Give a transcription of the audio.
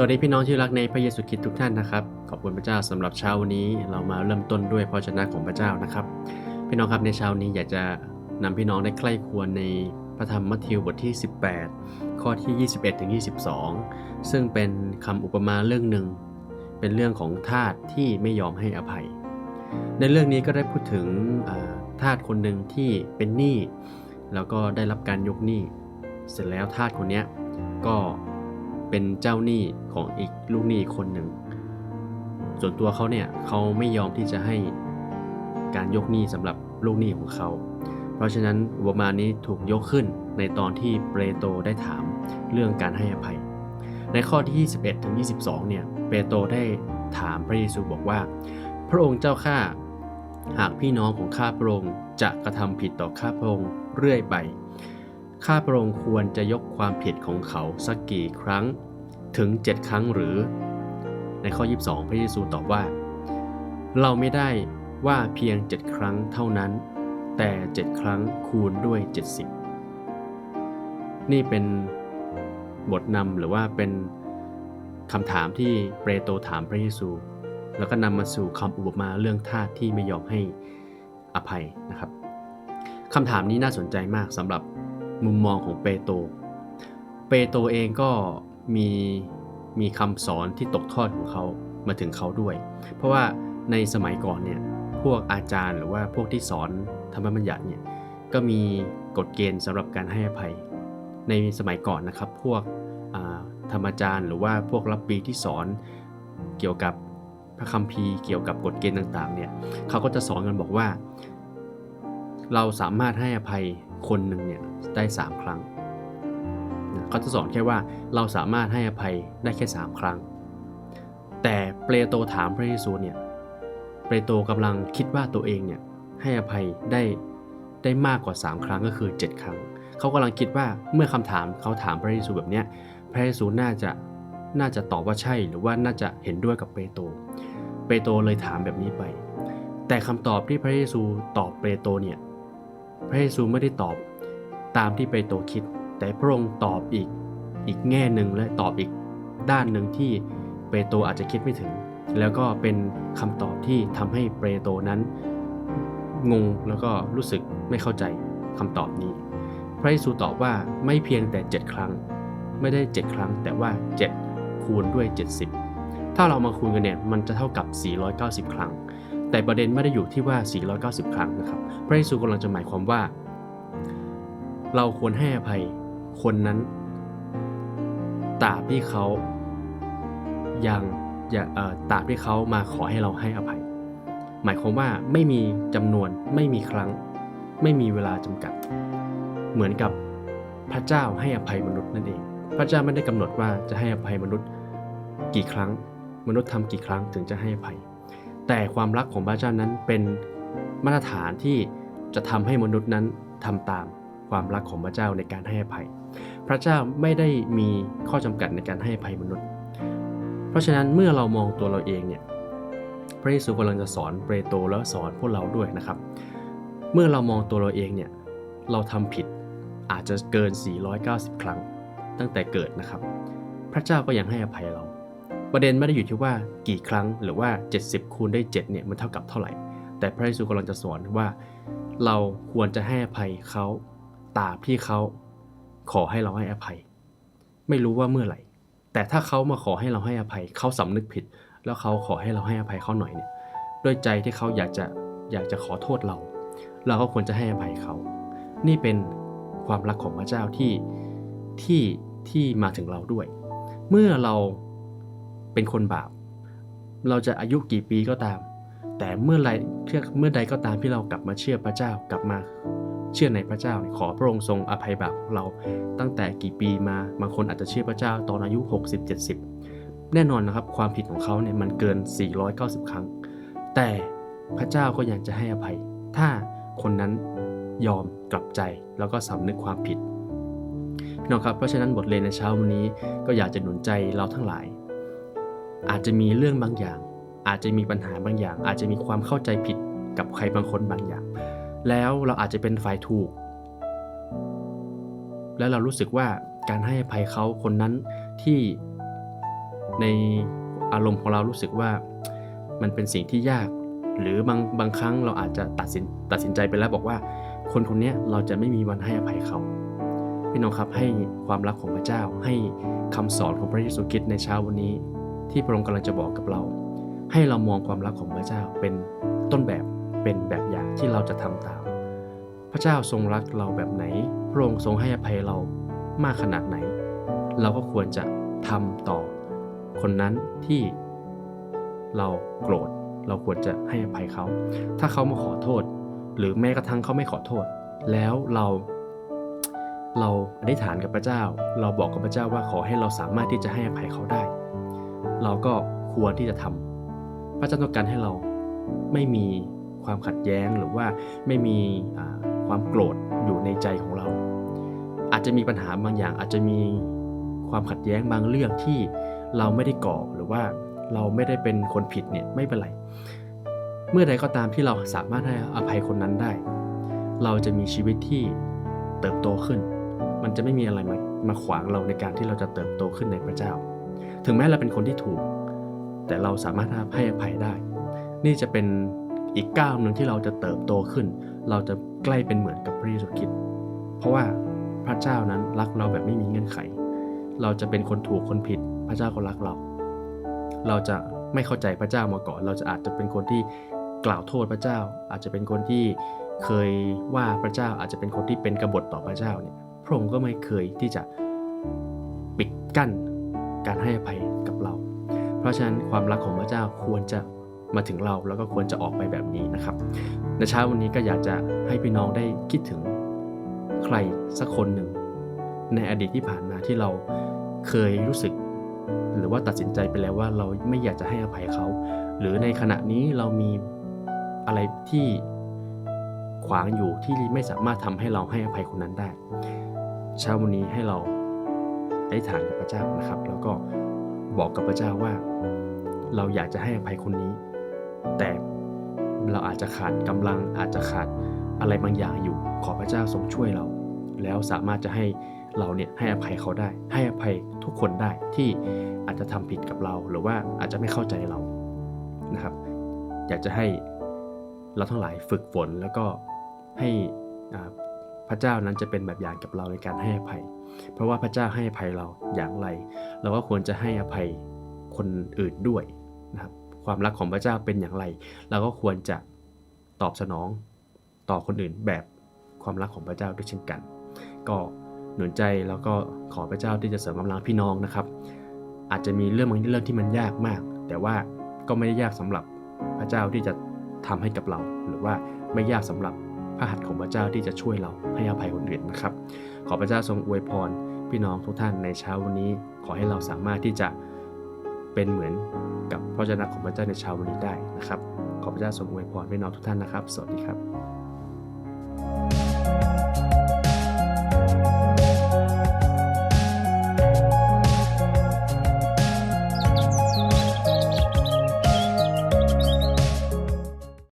สวัสดีพี่น้องที่รักในพระเยซูคริสต์ทุกท่านนะครับ ขอบคุณพระเจ้าสำหรับเช้าวันนี้เรามาเริ่มต้นด้วยพระชนะของพระเจ้านะครับ พี่น้องครับในเช้านี้อยากจะนำพี่น้องได้ใกล้ควรในพระธรรมมัทธิวบทที่ 18 ข้อที่ 21ถึง22 ซึ่งเป็นคำอุปมาเรื่องหนึ่ง เป็นเรื่องของทาสที่ไม่ยอมให้อภัย ในเรื่องนี้ก็ได้พูดถึงอ่าทาสคนหนึ่งที่เป็นหนี้แล้วก็ได้รับการยกหนี้ เสร็จแล้วทาสคนนี้ก็ เป็นเจ้าหนี้ของอีกลูกหนี้คนหนึ่ง ส่วนตัวเขาเนี่ยเขาไม่ยอมที่จะให้การยกหนี้สำหรับลูกหนี้ของเขา เพราะฉะนั้นอุปมานี้ถูกยกขึ้นในตอนที่เปโตรได้ถามเรื่องการให้อภัย ในข้อที่ 21ถึง22 เนี่ย เปโตรได้ถามพระเยซูบอกว่า พระองค์เจ้าข้าหากพี่น้องของข้าพระองค์จะกระทำผิดต่อข้าพระองค์เรื่อยไป ข้าพระองค์ควรจะยกความผิดของเขาสักกี่ครั้งถึง 7 ครั้งหรือ ในข้อ 22 พระเยซูตอบว่า เราไม่ได้ว่าเพียง 7 ครั้งเท่านั้น แต่ 7 ครั้งคูณด้วย 70 นี่เป็นบทนำหรือว่าเป็นคำถามที่เปโตรถามพระเยซู แล้วก็นำมาสู่คำอุปมาเรื่องทาสที่ไม่ยอมให้อภัยนะครับคำถามนี้น่าสนใจมากสำหรับ มุมมองของเปโตรเปโตรเองก็มีมีคำสอนที่ตกทอดของเขามาถึงเขาด้วย เพราะว่าในสมัยก่อนเนี่ยพวกอาจารย์หรือว่าพวกที่สอนธรรมบัญญัติเนี่ยก็มีกฎเกณฑ์สำหรับการให้อภัย ในสมัยก่อนนะครับพวกธรรมจารย์ หรือว่าพวกรับปีที่สอนเกี่ยวกับพระคัมภีร์เกี่ยวกับกฎเกณฑ์ต่างๆเนี่ยเขาก็จะสอนกันบอกว่า เราสามารถให้อภัย คนหนึ่งเนี่ยได้ 3 ครั้งนะเขาจะสอนแค่ว่าเราสามารถให้อภัยได้แค่ 3 ครั้ง แต่เปโตรถามพระเยซูเนี่ยเปโตรกำลังคิดว่าตัวเองเนี่ยให้อภัยได้ได้มากกว่า 3 ครั้งก็คือ 7 ครั้ง เขากำลังคิดว่าเมื่อคำถามเขาถามพระเยซูแบบเนี้ยพระเยซูน่าจะน่าจะตอบว่าใช่หรือว่าน่าจะเห็นด้วยกับเปโตรเปโตรเลยถามแบบนี้ไป แต่คำตอบที่พระเยซูตอบเปโตรเนี่ย พระเยซูไม่ได้ตอบตามที่เปโตรคิด แต่พระองค์ตอบอีกอีกแง่หนึ่งและตอบอีกด้านหนึ่งที่เปโตรอาจจะคิดไม่ถึง แล้วก็เป็นคำตอบที่ทำให้เปโตรนั้นงงแล้วก็รู้สึกไม่เข้าใจคำตอบนี้ พระเยซูตอบว่าไม่เพียงแต่ 7 ครั้ง ไม่ได้ 7 ครั้ง แต่ว่า 7 คูณด้วย 70 ถ้าเรามาคูณกันเนี่ยมันจะเท่ากับ 490 ครั้ง แต่ประเด็นไม่ได้อยู่ที่ว่า 490 ครั้งนะครับ พระเยซูกำลังจะหมายความว่า เราควรให้อภัยคนนั้นตราบที่เขายังอย่าตราบที่เขามาขอให้เราให้อภัย หมายความว่าไม่มีจำนวนไม่มีครั้ง ไม่มีเวลาจำกัด เหมือนกับพระเจ้าให้อภัยมนุษย์นั่นเอง พระเจ้าไม่ได้กำหนดว่าจะให้อภัยมนุษย์กี่ครั้ง มนุษย์ทำกี่ครั้งถึงจะให้อภัย แต่ความรักของพระเจ้านั้นเป็นมาตรฐานที่จะทำให้มนุษย์นั้นทำตามความรักของพระเจ้าในการให้อภัย พระเจ้าไม่ได้มีข้อจำกัดในการให้อภัยมนุษย์ เพราะฉะนั้นเมื่อเรามองตัวเราเองเนี่ย พระเยซูกำลังจะสอนเปโตรแล้วสอนพวกเราด้วยนะครับ เมื่อเรามองตัวเราเองเนี่ย เราทำผิดอาจจะเกิน 490 ครั้งตั้งแต่เกิดนะครับ พระเจ้าก็ยังให้อภัยเรา ประเด็นไม่ได้อยู่ที่ว่ากี่ครั้งหรือว่า 70 คูณได้7เนี่ยมันเท่ากับเท่าไหร่ แต่พระเยซูกำลังจะสอนว่า เราควรจะให้อภัยเขาตาบที่เขาขอให้เราให้อภัย ไม่รู้ว่าเมื่อไหร่ แต่ถ้าเขามาขอให้เราให้อภัยเขาสำนึกผิด แล้วเขาขอให้เราให้อภัยเขาหน่อยเนี่ยด้วยใจที่เขาอยากจะอยากจะขอโทษเรา เราก็ควรจะให้อภัยเขา นี่เป็นความรักของพระเจ้าที่ที่ที่มาถึงเราด้วย เมื่อเรา เป็นคนบาป เราจะอายุกี่ปีก็ตาม แต่เมื่อไรเมื่อใดก็ตามที่เรากลับมาเชื่อพระเจ้ากลับมาเชื่อในพระเจ้าขอพระองค์ทรงอภัยบาปของเราตั้งแต่กี่ปีมาบางคนอาจจะเชื่อพระเจ้าตอนอายุ 60-70 แน่นอนนะครับความผิดของเขาเนี่ยมันเกิน 490 ครั้ง แต่พระเจ้าก็ยังจะให้อภัย ถ้าคนนั้นยอมกลับใจแล้วก็สำนึกความผิดพี่น้องครับเพราะฉะนั้นบทเรียนในเช้าวันนี้ก็อยากจะหนุนใจเราทั้งหลาย อาจจะมีเรื่องบางอย่าง อาจจะมีปัญหาบางอย่าง อาจจะมีความเข้าใจผิดกับใครบางคนบางอย่าง แล้วเราอาจจะเป็นฝ่ายถูก แล้วเรารู้สึกว่าการให้อภัยเขาคนนั้นที่ในอารมณ์ของเรารู้สึกว่ามันเป็นสิ่งที่ยาก หรือบางบางครั้งเราอาจจะตัดสินตัดสินใจไปแล้วบอกว่า คนคนนี้เราจะไม่มีวันให้อภัยเขาพี่น้องครับให้ความรักของพระเจ้าให้คำสอนของพระเยซูคริสต์ในเช้าวันนี้ ที่พระองค์กำลังจะบอกกับเรา ให้เรามองความรักของพระเจ้าเป็นต้นแบบเป็นแบบอย่างที่เราจะทำตาม พระเจ้าทรงรักเราแบบไหน พระองค์ทรงให้อภัยเรามากขนาดไหน เราก็ควรจะทำต่อ คนนั้นที่เราโกรธ เราควรจะให้อภัยเขา ถ้าเขามาขอโทษ หรือแม้กระทั่งเขาไม่ขอโทษ แล้วเราเราอธิษฐานกับพระเจ้า เราบอกกับพระเจ้าว่าขอให้เราสามารถที่จะให้อภัยเขาได้ เราก็ควรที่จะทำพระเจ้าต้องการให้เราไม่มีความขัดแย้งหรือว่าไม่มีความโกรธอยู่ในใจของเรา อาจจะมีปัญหาบางอย่างอาจจะมีความขัดแย้งบางเรื่องที่เราไม่ได้ก่อหรือว่าเราไม่ได้เป็นคนผิดเนี่ยไม่เป็นไร เมื่อใดก็ตามที่เราสามารถให้อภัยคนนั้นได้ เราจะมีชีวิตที่เติบโตขึ้น มันจะไม่มีอะไรมามาขวางเราในการที่เราจะเติบโตขึ้นในพระเจ้า ถึงแม้เราเป็นคนที่ถูก แต่เราสามารถให้อภัยได้ นี่จะเป็นอีกก้าวหนึ่งที่เราจะเติบโตขึ้น เราจะใกล้เป็นเหมือนกับพระเยซูคริสต์เพราะว่าพระเจ้านั้นรักเราแบบไม่มีเงื่อนไข เราจะเป็นคนถูกคนผิด พระเจ้าก็รักเรา เราจะไม่เข้าใจพระเจ้ามาก่อน เราจะอาจจะเป็นคนที่กล่าวโทษพระเจ้า อาจจะเป็นคนที่เคยว่าพระเจ้าอาจจะเป็นคนที่เป็นกบฏต่อพระเจ้าเนี่ยพระองค์ก็ไม่เคยที่จะปิดกั้น การให้อภัยกับเรา เพราะฉะนั้นความรักของพระเจ้าควรจะมาถึงเราแล้วก็ควรจะออกไปแบบนี้นะครับ ในเช้าวันนี้ก็อยากจะให้พี่น้องได้คิดถึงใครสักคนหนึ่ง ในอดีตที่ผ่านมาที่เราเคยรู้สึก หรือว่าตัดสินใจไปแล้วว่าเราไม่อยากจะให้อภัยเขา หรือในขณะนี้เรามีอะไรที่ขวางอยู่ที่ไม่สามารถทำให้เราให้อภัยคนนั้นได้ เช้าวันนี้ให้เรา อธิษฐานกับพระเจ้านะครับ แล้วก็บอกกับพระเจ้าว่า เราอยากจะให้อภัยคนนี้ แต่เราอาจจะขาดกำลังอาจจะขาดอะไรบางอย่างอยู่ ขอพระเจ้าทรงช่วยเรา แล้วสามารถจะให้เราเนี่ยให้อภัยเขาได้ ให้อภัยทุกคนได้ที่อาจจะทำผิดกับเรา หรือว่าอาจจะไม่เข้าใจเรานะครับ อยากจะให้เราทั้งหลายฝึกฝนแล้วก็ให้อ่า พระเจ้านั้นจะเป็นแบบอย่างกับเราในการให้อภัย เพราะว่าพระเจ้าให้อภัยเราอย่างไร เราก็ควรจะให้อภัยคนอื่นด้วยนะครับความรักของพระเจ้าเป็นอย่างไร เราก็ควรจะตอบสนองต่อคนอื่นแบบความรักของพระเจ้าด้วยเช่นกัน ก็หนุนใจแล้วก็ขอพระเจ้าที่จะเสริมกำลังพี่น้องนะครับ อาจจะมีเรื่องบางเรื่องที่มันยากมาก แต่ว่าก็ไม่ได้ยากสำหรับพระเจ้าที่จะทำให้กับเรา หรือว่าไม่ยากสำหรับ พระหัตถ์ของพระเจ้าที่จะช่วยเราให้อภัยคนอื่นนะครับ ขอพระเจ้าทรงอวยพร พี่น้องทุกท่านในเช้าวันนี้ ขอให้เราสามารถที่จะเป็นเหมือนกับพระเจ้าของพระเจ้าในเช้าวันนี้ได้นะครับ ขอพระเจ้าทรงอวยพรพี่น้องทุกท่านนะครับ สวัสดีครับ